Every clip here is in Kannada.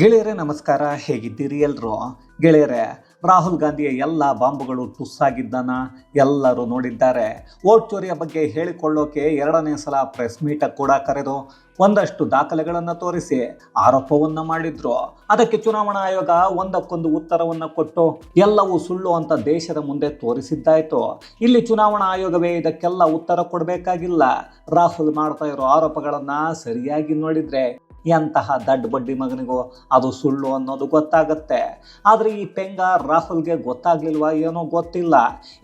ಗೆಳೆಯರೇ, ನಮಸ್ಕಾರ. ಹೇಗಿದ್ದೀರಿ ಎಲ್ಲರೂ ಗೆಳೆಯರೇ, ರಾಹುಲ್ ಗಾಂಧಿಯ ಎಲ್ಲ ಬಾಂಬುಗಳು ಟುಸ್ಸಾಗಿದ್ದಾನ ಎಲ್ಲರೂ ನೋಡಿದ್ದಾರೆ. ವೋಟ್ ಚೋರಿಯ ಬಗ್ಗೆ ಹೇಳಿಕೊಳ್ಳೋಕೆ ಎರಡನೇ ಸಲ ಪ್ರೆಸ್ ಮೀಟಾಗಿ ಕೂಡ ಕರೆದು ಒಂದಷ್ಟು ದಾಖಲೆಗಳನ್ನು ತೋರಿಸಿ ಆರೋಪವನ್ನು ಮಾಡಿದ್ರು. ಅದಕ್ಕೆ ಚುನಾವಣಾ ಆಯೋಗ ಒಂದಕ್ಕೊಂದು ಉತ್ತರವನ್ನು ಕೊಟ್ಟು ಎಲ್ಲವೂ ಸುಳ್ಳು ಅಂತ ದೇಶದ ಮುಂದೆ ತೋರಿಸಿದ್ದಾಯ್ತು. ಇಲ್ಲಿ ಚುನಾವಣಾ ಆಯೋಗವೇ ಇದಕ್ಕೆಲ್ಲ ಉತ್ತರ ಕೊಡಬೇಕಾಗಿಲ್ಲ. ರಾಹುಲ್ ಮಾಡ್ತಾ ಇರೋ ಆರೋಪಗಳನ್ನು ಸರಿಯಾಗಿ ನೋಡಿದ್ರೆ ಎಂತಹ ದಡ್ಡ ಬಡ್ಡಿ ಮಗನಿಗೂ ಅದು ಸುಳ್ಳು ಅನ್ನೋದು ಗೊತ್ತಾಗುತ್ತೆ. ಆದರೆ ಈ ಪೆಂಗ ರಾಹುಲ್ಗೆ ಗೊತ್ತಾಗ್ಲಿಲ್ವಾ ಏನೋ ಗೊತ್ತಿಲ್ಲ.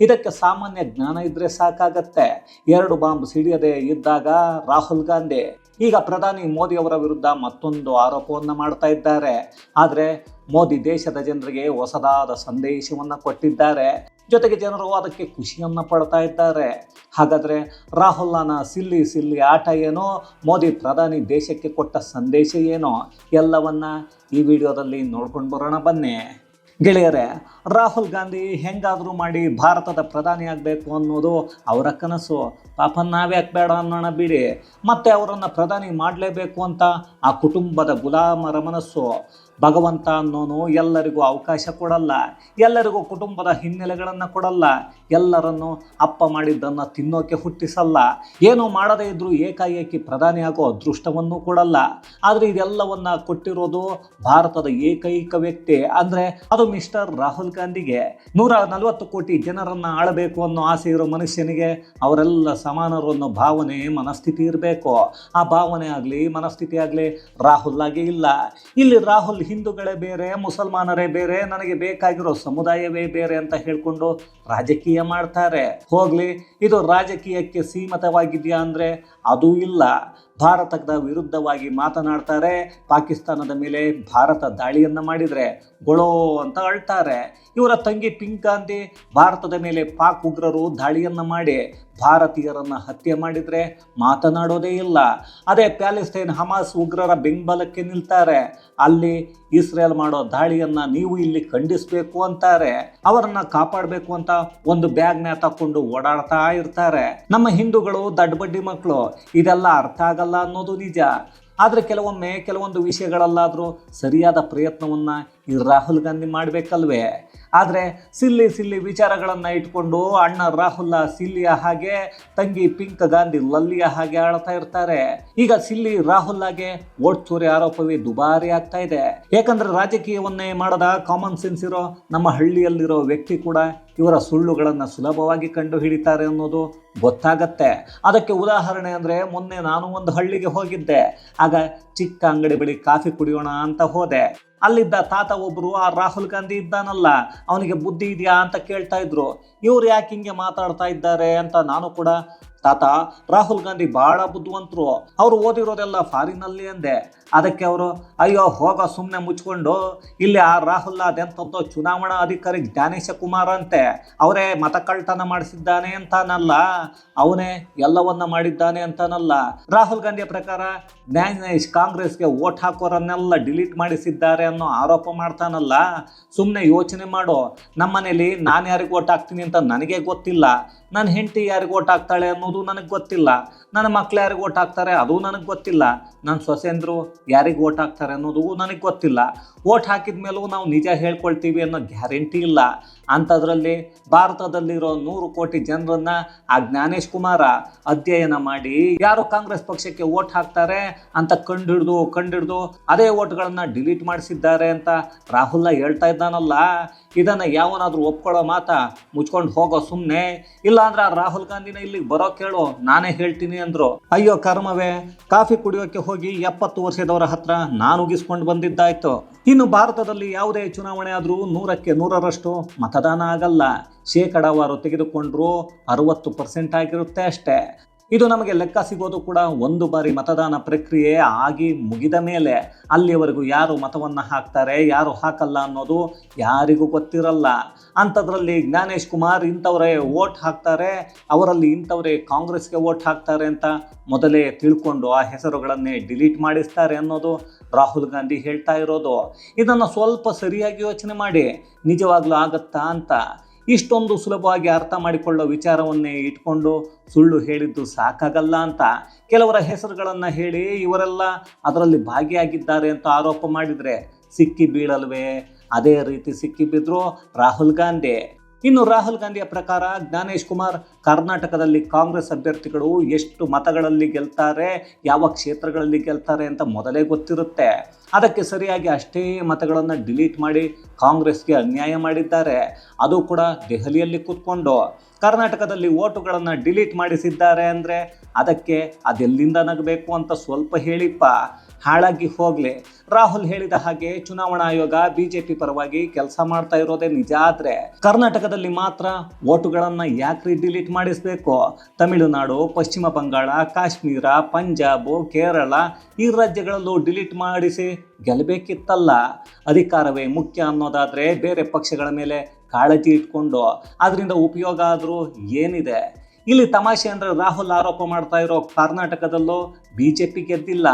ಇದಕ್ಕೆ ಸಾಮಾನ್ಯ ಜ್ಞಾನ ಇದ್ರೆ ಸಾಕಾಗತ್ತೆ. ಎರಡು ಬಾಂಬ್ ಸಿಡಿಯದೆ ಇದ್ದಾಗ ರಾಹುಲ್ ಗಾಂಧಿ. ಈಗ ಪ್ರಧಾನಿ ಮೋದಿ ಅವರ ವಿರುದ್ಧ ಮತ್ತೊಂದು ಆರೋಪವನ್ನು ಮಾಡ್ತಾ ಇದ್ದಾರೆ. ಆದರೆ ಮೋದಿ ದೇಶದ ಜನರಿಗೆ ಹೊಸದಾದ ಸಂದೇಶವನ್ನು ಕೊಟ್ಟಿದ್ದಾರೆ. ಜೊತೆಗೆ ಜನರು ಅದಕ್ಕೆ ಖುಷಿಯನ್ನು ಪಡ್ತಾ ಇದ್ದಾರೆ. ಹಾಗಾದರೆ ರಾಹುಲ್ನ ಸಿಲ್ಲಿ ಸಿಲ್ಲಿ ಆಟ ಏನೋ? ಮೋದಿ ಪ್ರಧಾನಿ ದೇಶಕ್ಕೆ ಕೊಟ್ಟ ಸಂದೇಶ ಏನೋ? ಎಲ್ಲವನ್ನ ಈ ವಿಡಿಯೋದಲ್ಲಿ ನೋಡ್ಕೊಂಡು ಬರೋಣ ಬನ್ನಿ. ಗೆಳೆಯರೇ ರಾಹುಲ್ ಗಾಂಧಿ ಹೆಂಗಾದರೂ ಮಾಡಿ ಭಾರತದ ಪ್ರಧಾನಿ ಆಗಬೇಕು ಅನ್ನೋದು ಅವರ ಕನಸು. ಪಾಪ ನಾವೇ ಬೇಡ ಅನ್ನೋಣ ಬಿಡಿ. ಮತ್ತೆ ಅವರನ್ನು ಪ್ರಧಾನಿ ಮಾಡಲೇಬೇಕು ಅಂತ ಆ ಕುಟುಂಬದ ಗುಲಾಮರ ಮನಸ್ಸು. ಭಗವಂತ ಅನ್ನೋನು ಎಲ್ಲರಿಗೂ ಅವಕಾಶ ಕೊಡಲ್ಲ. ಎಲ್ಲರಿಗೂ ಕುಟುಂಬದ ಹಿನ್ನೆಲೆಗಳನ್ನು ಕೊಡಲ್ಲ. ಎಲ್ಲರನ್ನು ಅಪ್ಪ ಮಾಡಿದ್ದನ್ನು ತಿನ್ನೋಕೆ ಹುಟ್ಟಿಸಲ್ಲ. ಏನು ಮಾಡದೇ ಇದ್ದರೂ ಏಕಾಏಕಿ ಪ್ರಧಾನಿ ಆಗೋ ಅದೃಷ್ಟವನ್ನು ಕೊಡಲ್ಲ. ಆದರೆ ಇದೆಲ್ಲವನ್ನು ಕೊಟ್ಟಿರೋದು ಭಾರತದ ಏಕೈಕ ವ್ಯಕ್ತಿ. ಅಂದರೆ ಅದು ಮಿಸ್ಟರ್ ರಾಹುಲ್ ಗಾಂಧಿಗೆ ನೂರ ನಲವತ್ತು ಕೋಟಿ ಜನರನ್ನು ಆಳಬೇಕು ಅನ್ನೋ ಆಸೆ ಇರೋ ಮನುಷ್ಯನಿಗೆ ಅವರೆಲ್ಲ ಸಮಾನರು ಅನ್ನೋ ಭಾವನೆ ಮನಸ್ಥಿತಿ ಇರಬೇಕು. ಆ ಭಾವನೆ ಆಗಲಿ, ಮನಸ್ಥಿತಿ ಆಗಲಿ ರಾಹುಲ್ ಆಗಿ ಇಲ್ಲ. ಇಲ್ಲಿ ರಾಹುಲ್ ಹಿಂದೂಗಳೇ ಬೇರೆ, ಮುಸಲ್ಮಾನರೇ ಬೇರೆ, ನನಗೆ ಬೇಕಾಗಿರೋ ಸಮುದಾಯವೇ ಬೇರೆ ಅಂತ ಹೇಳಿಕೊಂಡು ರಾಜಕೀಯ ಮಾಡ್ತಾರೆ. ಹೋಗಲಿ, ಇದು ರಾಜಕೀಯಕ್ಕೆ ಸೀಮಿತವಾಗಿದೆಯಾ ಅಂದರೆ ಅದೂ ಇಲ್ಲ. ಭಾರತದ ವಿರುದ್ಧವಾಗಿ ಮಾತನಾಡ್ತಾರೆ. ಪಾಕಿಸ್ತಾನದ ಮೇಲೆ ಭಾರತ ದಾಳಿಯನ್ನು ಮಾಡಿದರೆ ಗೊಳೋ ಅಂತ ಅಳ್ತಾರೆ. ಇವರ ತಂಗಿ ಪಿಂಕ್ ಗಾಂಧಿ ಭಾರತದ ಮೇಲೆ ಪಾಕ್ ಉಗ್ರರು ದಾಳಿಯನ್ನು ಮಾಡಿ ಭಾರತೀಯರನ್ನು ಹತ್ಯೆ ಮಾಡಿದರೆ ಮಾತನಾಡೋದೇ ಇಲ್ಲ. ಅದೇ ಪ್ಯಾಲೆಸ್ತೈನ್ ಹಮಾಸ್ ಉಗ್ರರ ಬೆಂಬಲಕ್ಕೆ ನಿಲ್ತಾರೆ. ಅಲ್ಲಿ ಇಸ್ರೇಲ್ ಮಾಡೋ ದಾಳಿಯನ್ನು ನೀವು ಇಲ್ಲಿ ಖಂಡಿಸಬೇಕು ಅಂತಾರೆ. ಅವರನ್ನ ಕಾಪಾಡಬೇಕು ಅಂತ ಒಂದು ಬ್ಯಾಗ್ನ ತಕೊಂಡು ಓಡಾಡ್ತಾ ಇರ್ತಾರೆ. ನಮ್ಮ ಹಿಂದೂಗಳು ದಡ್ಡಬಡ್ಡಿ ಮಕ್ಕಳು ಇದೆಲ್ಲ ಅರ್ಥ ಆಗಲ್ಲ ಅನ್ನೋದು ನಿಜ. ಆದರೆ ಕೆಲವೊಮ್ಮೆ ಕೆಲವೊಂದು ವಿಷಯಗಳಲ್ಲಾದರೂ ಸರಿಯಾದ ಪ್ರಯತ್ನವನ್ನು ಈ ರಾಹುಲ್ ಗಾಂಧಿ ಮಾಡಬೇಕಲ್ವೇ? ಆದರೆ ಸಿಲ್ಲಿ ಸಿಲ್ಲಿ ವಿಚಾರಗಳನ್ನು ಇಟ್ಕೊಂಡು ಅಣ್ಣ ರಾಹುಲ್ ಸಿಲ್ಲಿಯ ಹಾಗೆ, ತಂಗಿ ಪಿಂಕ್ ಗಾಂಧಿ ಲಲ್ಲಿಯ ಹಾಗೆ ಆಳ್ತಾ ಇರ್ತಾರೆ. ಈಗ ಸಿಲ್ಲಿ ರಾಹುಲ್ ಹಾಗೆ ವೋಟ್ ಚೋರಿ ಆರೋಪವೇ ದುಬಾರಿ ಆಗ್ತಾ ಇದೆ. ಯಾಕಂದ್ರೆ ರಾಜಕೀಯವನ್ನೇ ಮಾಡದ ಕಾಮನ್ ಸೆನ್ಸ್ ಇರೋ ನಮ್ಮ ಹಳ್ಳಿಯಲ್ಲಿರೋ ವ್ಯಕ್ತಿ ಕೂಡ ಇವರ ಸುಳ್ಳುಗಳನ್ನು ಸುಲಭವಾಗಿ ಕಂಡು ಹಿಡಿತಾರೆ ಅನ್ನೋದು ಗೊತ್ತಾಗತ್ತೆ. ಅದಕ್ಕೆ ಉದಾಹರಣೆ ಅಂದರೆ ಮೊನ್ನೆ ನಾನು ಒಂದು ಹಳ್ಳಿಗೆ ಹೋಗಿದ್ದೆ. ಆಗ ಚಿಕ್ಕ ಅಂಗಡಿ ಬಳಿ ಕಾಫಿ ಕುಡಿಯೋಣ ಅಂತ ಹೋದೆ. ಅಲ್ಲಿದ್ದ ತಾತ ಒಬ್ಬರು ಆ ರಾಹುಲ್ ಗಾಂಧಿ ಇದ್ದಾನಲ್ಲ, ಅವನಿಗೆ ಬುದ್ಧಿ ಇದೆಯಾ ಅಂತ ಕೇಳ್ತಾ ಇದ್ರು. ಇವ್ರು ಯಾಕೆ ಹಿಂಗೆ ಮಾತಾಡ್ತಾ ಇದ್ದಾರೆ ಅಂತ ನಾನು ಕೂಡ ತಾತ, ರಾಹುಲ್ ಗಾಂಧಿ ಬಹಳ ಬುದ್ಧಿವಂತರು. ಅವರು ಓದಿರೋದೆಲ್ಲ ಫಾರಿನಲ್ಲಿ ಅಂದೆ. ಅದಕ್ಕೆ ಅವರು, ಅಯ್ಯೋ, ಹೋಗ ಸುಮ್ಮನೆ ಮುಚ್ಕೊಂಡು. ಇಲ್ಲಿ ಆ ರಾಹುಲ್ ಅದೆಂಥದ್ದು ಚುನಾವಣಾ ಅಧಿಕಾರಿ ಜ್ಞಾನೇಶ ಕುಮಾರ್ ಅಂತೆ. ಅವರೇ ಮತ ಕಳ್ತನ ಮಾಡಿಸಿದ್ದಾನೆ ಅಂತಾನಲ್ಲ. ಅವನೇ ಎಲ್ಲವನ್ನ ಮಾಡಿದ್ದಾನೆ ಅಂತಾನಲ್ಲ. ರಾಹುಲ್ ಗಾಂಧಿಯ ಪ್ರಕಾರ ಜ್ಞಾನೇಶ್ ಕಾಂಗ್ರೆಸ್ಗೆ ಓಟ್ ಹಾಕೋರನ್ನೆಲ್ಲ ಡಿಲೀಟ್ ಮಾಡಿಸಿದ್ದಾರೆ ಅನ್ನೋ ಆರೋಪ ಮಾಡ್ತಾನಲ್ಲ. ಸುಮ್ಮನೆ ಯೋಚನೆ ಮಾಡು. ನಮ್ಮನೇಲಿ ನಾನು ಯಾರಿಗೆ ಓಟ್ ಹಾಕ್ತೀನಿ ಅಂತ ನನಗೆ ಗೊತ್ತಿಲ್ಲ. ನನ್ನ ಹೆಂಡತಿ ಯಾರಿಗೆ ಓಟ್ ಹಾಕ್ತಾಳೆ ಅನ್ನೋದು ನನಗೆ ಗೊತ್ತಿಲ್ಲ. ನನ್ನ ಮಕ್ಳು ಯಾರಿಗೆ ಓಟ್ ಹಾಕ್ತಾರೆ, ಅದು ನನಗೆ ಗೊತ್ತಿಲ್ಲ. ನನ್ನ ಸೊಸೆಂದರು ಯಾರಿಗೆ ಓಟ್ ಹಾಕ್ತಾರೆ ಅನ್ನೋದು ನನಗೆ ಗೊತ್ತಿಲ್ಲ. ಓಟ್ ಹಾಕಿದ ಮೇಲೂ ನಾವು ನಿಜ ಹೇಳ್ಕೊಳ್ತೀವಿ ಅನ್ನೋ ಗ್ಯಾರಂಟಿ ಇಲ್ಲ. ಅಂಥದ್ರಲ್ಲಿ ಭಾರತದಲ್ಲಿರೋ ನೂರು ಕೋಟಿ ಜನರನ್ನ ಆ ಜ್ಞಾನೇಶ್ ಕುಮಾರ ಅಧ್ಯಯನ ಮಾಡಿ ಯಾರು ಕಾಂಗ್ರೆಸ್ ಪಕ್ಷಕ್ಕೆ ಓಟ್ ಹಾಕ್ತಾರೆ ಅಂತ ಕಂಡಿಡ್ದು ಕಂಡಿಡ್ದು ಅದೇ ಓಟ್ಗಳನ್ನ ಡಿಲೀಟ್ ಮಾಡಿಸಿದ್ದಾರೆ ಅಂತ ರಾಹುಲ್ ಹೇಳ್ತಾ ಇದ್ದಾನಲ್ಲ. ಇದನ್ನ ಯಾವನಾದ್ರೂ ಒಪ್ಕೊಳ್ಳೋ ಮಾತ ಮುಚ್ಕೊಂಡು ಹೋಗೋ ಸುಮ್ಮನೆ ಇಲ್ಲ ಅಂದ್ರೆ ರಾಹುಲ್ ಗಾಂಧಿನ ಇಲ್ಲಿಗೆ ಬರೋ ಕೇಳು, ನಾನೇ ಹೇಳ್ತೀನಿ ಅಂದ್ರು. ಅಯ್ಯೋ ಕರ್ಮವೇ, ಕಾಫಿ ಕುಡಿಯೋಕೆ ಹೋಗಿ ಎಪ್ಪತ್ತು ವರ್ಷದವರ ಹತ್ರ ನಾನು ಉಗಿಸ್ಕೊಂಡು ಬಂದಿದ್ದಾಯ್ತು. ಇನ್ನು ಭಾರತದಲ್ಲಿ ಯಾವುದೇ ಚುನಾವಣೆ ಆದರೂ ನೂರಕ್ಕೆ ನೂರರಷ್ಟು ಮತದಾನ ಆಗಲ್ಲ. ಶೇಕಡಾವಾರು ತೆಗೆದುಕೊಂಡ್ರು ಅರವತ್ತು ಪರ್ಸೆಂಟ್ ಆಗಿರುತ್ತೆ ಅಷ್ಟೇ. ಇದು ನಮಗೆ ಲೆಕ್ಕ ಸಿಗೋದು ಕೂಡ ಒಂದು ಬಾರಿ ಮತದಾನ ಪ್ರಕ್ರಿಯೆ ಆಗಿ ಮುಗಿದ ಮೇಲೆ ಅಲ್ಲಿವರೆಗೂ ಯಾರು ಮತವನ್ನು ಹಾಕ್ತಾರೆ, ಯಾರು ಹಾಕಲ್ಲ ಅನ್ನೋದು ಯಾರಿಗೂ ಗೊತ್ತಿರಲ್ಲ. ಅಂಥದ್ರಲ್ಲಿ ಜ್ಞಾನೇಶ್ ಕುಮಾರ್ ಇಂಥವರೇ ವೋಟ್ ಹಾಕ್ತಾರೆ, ಅವರಲ್ಲಿ ಇಂಥವರೇ ಕಾಂಗ್ರೆಸ್ಗೆ ವೋಟ್ ಹಾಕ್ತಾರೆ ಅಂತ ಮೊದಲೇ ತಿಳ್ಕೊಂಡು ಆ ಹೆಸರುಗಳನ್ನೇ ಡಿಲೀಟ್ ಮಾಡಿಸ್ತಾರೆ ಅನ್ನೋದು ರಾಹುಲ್ ಗಾಂಧಿ ಹೇಳ್ತಾ ಇರೋದು. ಇದನ್ನು ಸ್ವಲ್ಪ ಸರಿಯಾಗಿ ಯೋಚನೆ ಮಾಡಿ, ನಿಜವಾಗ್ಲೂ ಆಗತ್ತಾ ಅಂತ. ಇಷ್ಟೊಂದು ಸುಲಭವಾಗಿ ಅರ್ಥ ಮಾಡಿಕೊಳ್ಳೋ ವಿಚಾರವನ್ನೇ ಇಟ್ಕೊಂಡು ಸುಳ್ಳು ಹೇಳಿದ್ದು ಸಾಕಾಗಲ್ಲ ಅಂತ ಕೆಲವರ ಹೆಸರುಗಳನ್ನು ಹೇಳಿ ಇವರೆಲ್ಲ ಅದರಲ್ಲಿ ಭಾಗಿಯಾಗಿದ್ದಾರೆ ಅಂತ ಆರೋಪ ಮಾಡಿದರೆ ಸಿಕ್ಕಿ ಬೀಳಲ್ವೇ? ಅದೇ ರೀತಿ ಸಿಕ್ಕಿ ಬಿದ್ರು ರಾಹುಲ್ ಗಾಂಧಿ. ಇನ್ನು ರಾಹುಲ್ ಗಾಂಧಿಯ ಪ್ರಕಾರ ಜ್ಞಾನೇಶ್ ಕುಮಾರ್ ಕರ್ನಾಟಕದಲ್ಲಿ ಕಾಂಗ್ರೆಸ್ ಅಭ್ಯರ್ಥಿಗಳು ಎಷ್ಟು ಮತಗಳಲ್ಲಿ ಗೆಲ್ತಾರೆ, ಯಾವ ಕ್ಷೇತ್ರಗಳಲ್ಲಿ ಗೆಲ್ತಾರೆ ಅಂತ ಮೊದಲೇ ಗೊತ್ತಿರುತ್ತೆ. ಅದಕ್ಕೆ ಸರಿಯಾಗಿ ಅಷ್ಟೇ ಮತಗಳನ್ನು ಡಿಲೀಟ್ ಮಾಡಿ ಕಾಂಗ್ರೆಸ್ಗೆ ಅನ್ಯಾಯ ಮಾಡಿದ್ದಾರೆ. ಅದು ಕೂಡ ದೆಹಲಿಯಲ್ಲಿ ಕೂತ್ಕೊಂಡು. ಕರ್ನಾಟಕದಲ್ಲಿ ಓಟುಗಳನ್ನು ಡಿಲೀಟ್ ಮಾಡಿಸಿದ್ದಾರೆ ಅಂದರೆ ಅದಕ್ಕೆ ಅದೆಲ್ಲಿಂದ ನಗಬೇಕು ಅಂತ ಸ್ವಲ್ಪ ಹೇಳಿಪ್ಪ. ಹಾಳಾಗಿ ಹೋಗಲಿ. ರಾಹುಲ್ ಹೇಳಿದ ಹಾಗೆ ಚುನಾವಣಾ ಆಯೋಗ ಬಿಜೆಪಿ ಪರವಾಗಿ ಕೆಲಸ ಮಾಡ್ತಾ ಇರೋದೇ ನಿಜ ಆದರೆ ಕರ್ನಾಟಕದಲ್ಲಿ ಮಾತ್ರ ಓಟುಗಳನ್ನು ಯಾಕ್ರಿ ಡಿಲೀಟ್ ಮಾಡಿಸ್ಬೇಕು? ತಮಿಳುನಾಡು, ಪಶ್ಚಿಮ ಬಂಗಾಳ, ಕಾಶ್ಮೀರ, ಪಂಜಾಬು, ಕೇರಳ ಈ ರಾಜ್ಯಗಳಲ್ಲೂ ಡಿಲೀಟ್ ಮಾಡಿಸಿ ಗೆಲ್ಲಬೇಕಿತ್ತಲ್ಲ ಅಧಿಕಾರವೇ ಮುಖ್ಯ ಅನ್ನೋದಾದರೆ ಬೇರೆ ಪಕ್ಷಗಳ ಮೇಲೆ ಕಾಳಜಿ ಇಟ್ಕೊಂಡು ಅದರಿಂದ ಉಪಯೋಗ ಆದರೂ ಏನಿದೆ? ಇಲ್ಲಿ ತಮಾಷೆ ಅಂದರೆ ರಾಹುಲ್ ಆರೋಪ ಮಾಡ್ತಾ ಇರೋ ಕರ್ನಾಟಕದಲ್ಲೂ ಬಿ ಜೆ ಪಿ ಗೆದ್ದಿಲ್ಲ.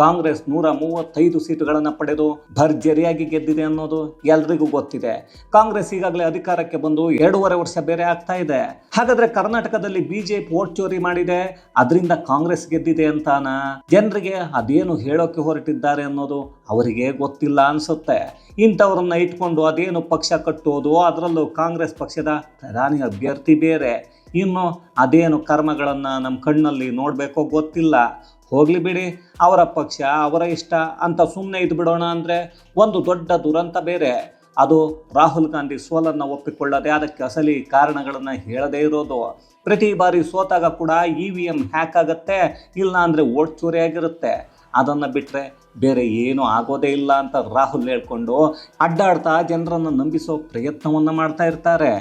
ಕಾಂಗ್ರೆಸ್ ನೂರ ಮೂವತ್ತೈದು ಸೀಟುಗಳನ್ನು ಪಡೆದು ಭರ್ಜರಿಯಾಗಿ ಗೆದ್ದಿದೆ ಅನ್ನೋದು ಎಲ್ರಿಗೂ ಗೊತ್ತಿದೆ. ಕಾಂಗ್ರೆಸ್ ಈಗಾಗಲೇ ಅಧಿಕಾರಕ್ಕೆ ಬಂದು ಎರಡೂವರೆ ವರ್ಷ ಬೇರೆ ಆಗ್ತಾ ಇದೆ. ಹಾಗಾದ್ರೆ ಕರ್ನಾಟಕದಲ್ಲಿ ಬಿಜೆಪಿ ವೋಟ್ ಚೋರಿ ಮಾಡಿದೆ, ಅದರಿಂದ ಕಾಂಗ್ರೆಸ್ ಗೆದ್ದಿದೆ ಅಂತಾನ? ಜನರಿಗೆ ಅದೇನು ಹೇಳೋಕೆ ಹೊರಟಿದ್ದಾರೆ ಅನ್ನೋದು ಅವರಿಗೆ ಗೊತ್ತಿಲ್ಲ ಅನ್ಸುತ್ತೆ. ಇಂಥವ್ರನ್ನ ಇಟ್ಕೊಂಡು ಅದೇನು ಪಕ್ಷ ಕಟ್ಟೋದು ಅದರಲ್ಲೂ ಕಾಂಗ್ರೆಸ್ ಪಕ್ಷದ ಪ್ರಧಾನಿ ಅಭ್ಯರ್ಥಿ ಬೇರೆ. ಇನ್ನು ಅದೇನು ಕರ್ಮಗಳನ್ನು ನಮ್ಮ ಕಣ್ಣಲ್ಲಿ ನೋಡಬೇಕೋ ಗೊತ್ತಿಲ್ಲ. ಹೋಗ್ಲಿ ಬಿಡಿ, ಅವರ ಪಕ್ಷ, ಅವರ ಇಷ್ಟ ಅಂತ ಸುಮ್ಮನೆ ಇದು ಬಿಡೋಣ ಅಂದರೆ ಒಂದು ದೊಡ್ಡ ದುರಂತ ಬೇರೆ. ಅದು ರಾಹುಲ್ ಗಾಂಧಿ ಸೋಲನ್ನು ಒಪ್ಪಿಕೊಳ್ಳದೆ ಅದಕ್ಕೆ ಅಸಲಿ ಕಾರಣಗಳನ್ನು ಹೇಳದೇ ಇರೋದು. ಪ್ರತಿ ಬಾರಿ ಸೋತಾಗ ಕೂಡ ಇ ವಿ ಎಂ ಹ್ಯಾಕ್ ಆಗುತ್ತೆ ಇಲ್ಲ ಅಂದರೆ ಓಟ್ ಆಗಿರುತ್ತೆ. ಅದನ್ನು ಬಿಟ್ಟರೆ ಬೇರೆ ಏನೂ ಆಗೋದೇ ಇಲ್ಲ ಅಂತ ರಾಹುಲ್ ಹೇಳ್ಕೊಂಡು ಅಡ್ಡಾಡ್ತಾ ಜನರನ್ನು ನಂಬಿಸೋ ಪ್ರಯತ್ನವನ್ನು ಮಾಡ್ತಾ ಇರ್ತಾರೆ.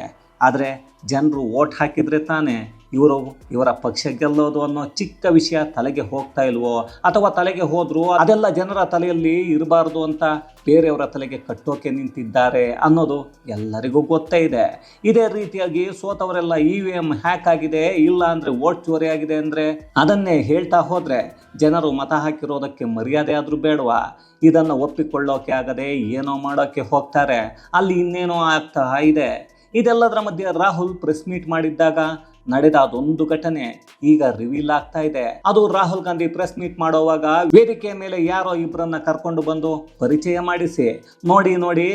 ಆದರೆ ಜನರು ಓಟ್ ಹಾಕಿದರೆ ತಾನೇ ಇವರು ಇವರ ಪಕ್ಷ ಗೆಲ್ಲೋದು ಅನ್ನೋ ಚಿಕ್ಕ ವಿಷಯ ತಲೆಗೆ ಹೋಗ್ತಾ ಇಲ್ವೋ? ಅಥವಾ ತಲೆಗೆ ಹೋದರೂ ಅದೆಲ್ಲ ಜನರ ತಲೆಯಲ್ಲಿ ಇರಬಾರ್ದು ಅಂತ ಬೇರೆಯವರ ತಲೆಗೆ ಕಟ್ಟೋಕೆ ನಿಂತಿದ್ದಾರೆ ಅನ್ನೋದು ಎಲ್ಲರಿಗೂ ಗೊತ್ತೇ ಇದೆ. ಇದೇ ರೀತಿಯಾಗಿ ಸೋತವರೆಲ್ಲ ಇ ವಿ ಎಂ ಹ್ಯಾಕ್ ಆಗಿದೆ, ಇಲ್ಲ ಅಂದರೆ ವೋಟ್ ಚೋರಿ ಆಗಿದೆ ಅಂದರೆ ಅದನ್ನೇ ಹೇಳ್ತಾ ಹೋದರೆ ಜನರು ಮತ ಹಾಕಿರೋದಕ್ಕೆ ಮರ್ಯಾದೆ ಆದರೂ ಬೇಡವಾ? ಇದನ್ನು ಒಪ್ಪಿಕೊಳ್ಳೋಕೆ ಆಗದೆ ಏನೋ ಮಾಡೋಕ್ಕೆ ಹೋಗ್ತಾರೆ. ಅಲ್ಲಿ ಇನ್ನೇನೋ ಆಗ್ತಾ ಇದೆ. ಇದೆಲ್ಲದರ ಮಧ್ಯೆ ರಾಹುಲ್ ಪ್ರೆಸ್ ಮೀಟ್ ಮಾಡಿದ್ದಾಗ ನಡೆದ ಅದೊಂದು ಘಟನೆ ಈಗ ರಿವೀಲ್ ಆಗ್ತಾ ಇದೆ. ಅದು ರಾಹುಲ್ ಗಾಂಧಿ ಪ್ರೆಸ್ ಮೀಟ್ ಮಾಡುವಾಗ ವೇದಿಕೆಯ ಮೇಲೆ ಯಾರೋ ಇಬ್ಬರನ್ನ ಕರ್ಕೊಂಡು ಬಂದು ಪರಿಚಯ ಮಾಡಿಸಿ. ನೋಡಿ ನೋಡಿ,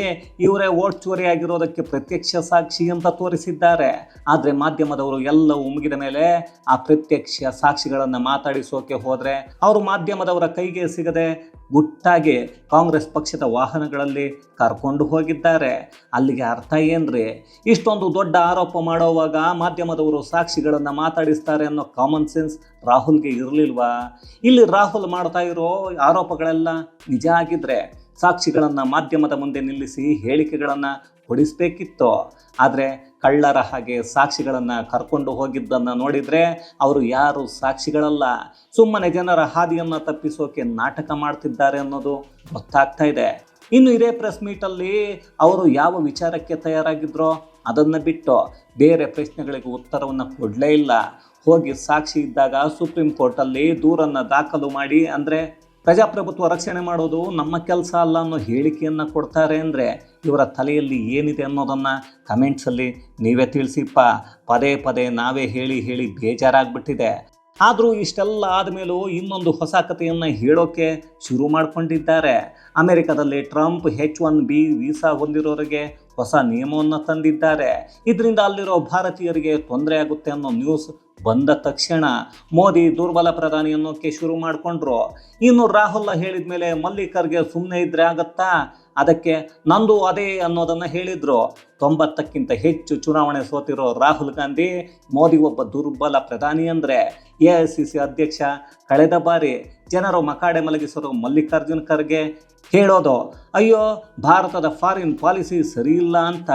ಇವರೇ ಓಟ್ ಚೋರಿ ಆಗಿರೋದಕ್ಕೆ ಪ್ರತ್ಯಕ್ಷ ಸಾಕ್ಷಿ ಅಂತ ತೋರಿಸಿದ್ದಾರೆ. ಆದರೆ ಮಾಧ್ಯಮದವರು ಎಲ್ಲವೂ ಮುಗಿದ ಮೇಲೆ ಆ ಪ್ರತ್ಯಕ್ಷ ಸಾಕ್ಷಿಗಳನ್ನು ಮಾತಾಡಿಸೋಕೆ ಹೋದರೆ ಅವರು ಮಾಧ್ಯಮದವರ ಕೈಗೆ ಸಿಗದೆ ಗುಟ್ಟಾಗಿ ಕಾಂಗ್ರೆಸ್ ಪಕ್ಷದ ವಾಹನಗಳಲ್ಲಿ ಕರ್ಕೊಂಡು ಹೋಗಿದ್ದಾರೆ. ಅಲ್ಲಿಗೆ ಅರ್ಥ ಏನ್ರಿ? ಇಷ್ಟೊಂದು ದೊಡ್ಡ ಆರೋಪ ಮಾಡೋವಾಗ ಮಾಧ್ಯಮದವರು ಸಾಕ್ಷಿಗಳನ್ನು ಮಾತಾಡಿಸ್ತಾರೆ ಅನ್ನೋ ಕಾಮನ್ ಸೆನ್ಸ್ ರಾಹುಲ್ಗೆ ಇರಲಿಲ್ವಾ? ಇಲ್ಲಿ ರಾಹುಲ್ ಮಾಡ್ತಾ ಇರೋ ಆರೋಪಗಳೆಲ್ಲ ನಿಜ ಆಗಿದ್ರೆ ಸಾಕ್ಷಿಗಳನ್ನು ಮಾಧ್ಯಮದ ಮುಂದೆ ನಿಲ್ಲಿಸಿ ಹೇಳಿಕೆಗಳನ್ನು ಕೊಡಿಸ್ಬೇಕಿತ್ತು. ಆದರೆ ಕಳ್ಳರ ಹಾಗೆ ಸಾಕ್ಷಿಗಳನ್ನು ಕರ್ಕೊಂಡು ಹೋಗಿದ್ದನ್ನು ನೋಡಿದರೆ ಅವರು ಯಾರು ಸಾಕ್ಷಿಗಳಲ್ಲ. ಸುಮ್ಮನೆ ಜನರ ಹಾದಿಯನ್ನು ತಪ್ಪಿಸೋಕೆ ನಾಟಕ ಮಾಡ್ತಿದ್ದಾರೆ ಅನ್ನೋದು ಗೊತ್ತಾಗ್ತಾ ಇದೆ. ಇನ್ನು ಇದೇ ಪ್ರೆಸ್ ಮೀಟಲ್ಲಿ ಅವರು ಯಾವ ವಿಚಾರಕ್ಕೆ ತಯಾರಾಗಿದ್ರೋ ಅದನ್ನು ಬಿಟ್ಟು ಬೇರೆ ಪ್ರಶ್ನೆಗಳಿಗೆ ಉತ್ತರವನ್ನು ಕೊಡಲೇ ಇಲ್ಲ. ಹೋಗಿ ಸಾಕ್ಷಿ ಇದ್ದಾಗ ಸುಪ್ರೀಂ ಕೋರ್ಟಲ್ಲಿ ದೂರನ್ನು ದಾಖಲು ಮಾಡಿ ಅಂದರೆ ಪ್ರಜಾಪ್ರಭುತ್ವ ರಕ್ಷಣೆ ಮಾಡೋದು ನಮ್ಮ ಕೆಲಸ ಅಲ್ಲ ಅನ್ನೋ ಹೇಳಿಕೆಯನ್ನು ಕೊಡ್ತಾರೆ ಅಂದರೆ ಇವರ ತಲೆಯಲ್ಲಿ ಏನಿದೆ ಅನ್ನೋದನ್ನು ಕಮೆಂಟ್ಸಲ್ಲಿ ನೀವೇ ತಿಳಿಸಿಪ್ಪ. ಪದೇ ಪದೇ ನಾವೇ ಹೇಳಿ ಹೇಳಿ ಬೇಜಾರಾಗ್ಬಿಟ್ಟಿದೆ. ಆದರೂ ಇಷ್ಟೆಲ್ಲ ಆದಮೇಲೂ ಇನ್ನೊಂದು ಹೊಸ ಕಥೆಯನ್ನು ಹೇಳೋಕ್ಕೆ ಶುರು ಮಾಡಿಕೊಂಡಿದ್ದಾರೆ. ಅಮೆರಿಕದಲ್ಲಿ Trump H one B visa ಹೊಂದಿರೋರಿಗೆ ಹೊಸ ನಿಯಮವನ್ನು ತಂದಿದ್ದಾರೆ. ಇದರಿಂದ ಅಲ್ಲಿರೋ ಭಾರತೀಯರಿಗೆ ತೊಂದರೆ ಆಗುತ್ತೆ ಅನ್ನೋ ನ್ಯೂಸ್ ಬಂದ ತಕ್ಷಣ ಮೋದಿ ದುರ್ಬಲ ಪ್ರಧಾನಿ ಅನ್ನೋಕ್ಕೆ ಶುರು ಮಾಡಿಕೊಂಡ್ರು. ಇನ್ನು ರಾಹುಲ್ ಹೇಳಿದ ಮೇಲೆ ಮಲ್ಲಿಕರ್ಗೆ ಸುಮ್ಮನೆ ಇದ್ರೆ ಆಗತ್ತಾ? ಅದಕ್ಕೆ ನಂದು ಅದೇ ಅನ್ನೋದನ್ನು ಹೇಳಿದ್ರು. ತೊಂಬತ್ತಕ್ಕಿಂತ ಹೆಚ್ಚು ಚುನಾವಣೆ ಸೋತಿರೋ ರಾಹುಲ್ ಗಾಂಧಿ ಮೋದಿ ಒಬ್ಬ ದುರ್ಬಲ ಪ್ರಧಾನಿ ಅಂದರೆ ಎ ಐ ಸಿ ಸಿ ಅಧ್ಯಕ್ಷ. ಕಳೆದ ಬಾರಿ ಜನರು ಮಕಾಡೆ ಮಲಗಿಸೋದು ಮಲ್ಲಿಕಾರ್ಜುನ್ ಖರ್ಗೆ ಹೇಳೋದು, ಅಯ್ಯೋ, ಭಾರತದ ಫಾರಿನ್ ಪಾಲಿಸಿ ಸರಿಯಿಲ್ಲ ಅಂತ.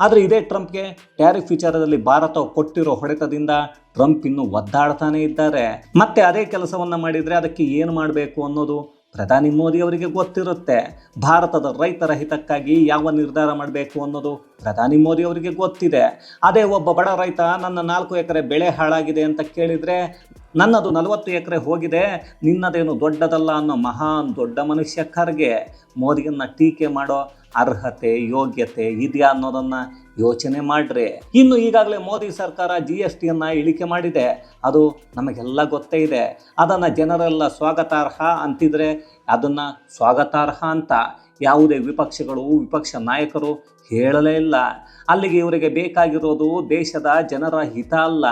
ಆದರೆ ಇದೇ ಟ್ರಂಪ್ಗೆ ಟ್ಯಾರಿಫ್ ವಿಚಾರದಲ್ಲಿ ಭಾರತ ಕೊಟ್ಟಿರೋ ಹೊಡೆತದಿಂದ ಟ್ರಂಪ್ ಇನ್ನೂ ಒದ್ದಾಡ್ತಾನೆ ಇದ್ದಾರೆ. ಮತ್ತೆ ಅದೇ ಕೆಲಸವನ್ನು ಮಾಡಿದರೆ ಅದಕ್ಕೆ ಏನು ಮಾಡಬೇಕು ಅನ್ನೋದು ಪ್ರಧಾನಿ ಮೋದಿ ಅವರಿಗೆ ಗೊತ್ತಿರುತ್ತೆ, ಭಾರತದ ರೈತರ ಹಿತಕ್ಕಾಗಿ ಯಾವ ನಿರ್ಧಾರ ಮಾಡಬೇಕು ಅನ್ನೋದು ಪ್ರಧಾನಿ ಮೋದಿ ಅವರಿಗೆ ಗೊತ್ತಿದೆ. ಅದೇ ಒಬ್ಬ ಬಡ ರೈತ, ನನ್ನ ನಾಲ್ಕು ಎಕರೆ ಬೆಳೆ ಹಾಳಾಗಿದೆ ಅಂತ ಕೇಳಿದರೆ, ನನ್ನದು ನಲವತ್ತು ಎಕರೆ ಹೋಗಿದೆ, ನಿನ್ನದೇನು ದೊಡ್ಡದಲ್ಲ ಅನ್ನೋ ಮಹಾನ್ ದೊಡ್ಡ ಮನುಷ್ಯ ಖರ್ಗೆ. ಮೋದಿಯನ್ನು ಟೀಕೆ ಮಾಡೋ ಅರ್ಹತೆ, ಯೋಗ್ಯತೆ ಇದೆಯಾ ಅನ್ನೋದನ್ನು ಯೋಚನೆ ಮಾಡ್ರಿ. ಇನ್ನು ಈಗಾಗಲೇ ಮೋದಿ ಸರ್ಕಾರ ಜಿ ಎಸ್ ಟಿಯನ್ನು ಇಳಿಕೆ ಮಾಡಿದೆ. ಅದು ನಮಗೆಲ್ಲ ಗೊತ್ತೇ ಇದೆ. ಅದನ್ನು ಜನರೆಲ್ಲ ಸ್ವಾಗತಾರ್ಹ ಅಂತಿದ್ರೆ ಅದನ್ನು ಸ್ವಾಗತಾರ್ಹ ಅಂತ ಯಾವುದೇ ವಿಪಕ್ಷಗಳು, ವಿಪಕ್ಷ ನಾಯಕರು ಹೇಳಲೇ ಇಲ್ಲ. ಅಲ್ಲಿಗೆ ಇವರಿಗೆ ಬೇಕಾಗಿರೋದು ದೇಶದ ಜನರ ಹಿತ ಅಲ್ಲ.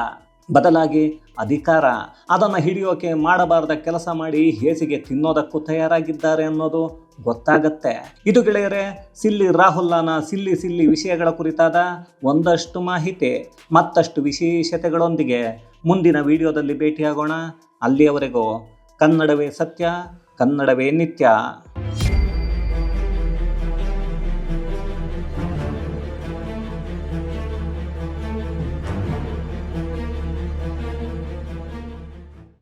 ಬದಲಾಗಿ ಅಧಿಕಾರ. ಅದನ್ನು ಹಿಡಿಯೋಕೆ ಮಾಡಬಾರದ ಕೆಲಸ ಮಾಡಿ ಹೇಸಿಗೆ ತಿನ್ನೋದಕ್ಕೂ ತಯಾರಾಗಿದ್ದಾರೆ ಅನ್ನೋದು ಗೊತ್ತಾಗತ್ತೆ. ಇದು ಗೆಳೆಯರೆ, ಸಿಲ್ಲಿ ರಾಹುಲ್ನ ಸಿಲ್ಲಿ ಸಿಲ್ಲಿ ವಿಷಯಗಳ ಕುರಿತಾದ ಒಂದಷ್ಟು ಮಾಹಿತಿ, ಮತ್ತಷ್ಟು ವಿಶೇಷತೆಗಳೊಂದಿಗೆ ಮುಂದಿನ ವಿಡಿಯೋದಲ್ಲಿ ಭೇಟಿಯಾಗೋಣ. ಅಲ್ಲಿಯವರೆಗೂ ಕನ್ನಡವೇ ಸತ್ಯ, ಕನ್ನಡವೇ ನಿತ್ಯ.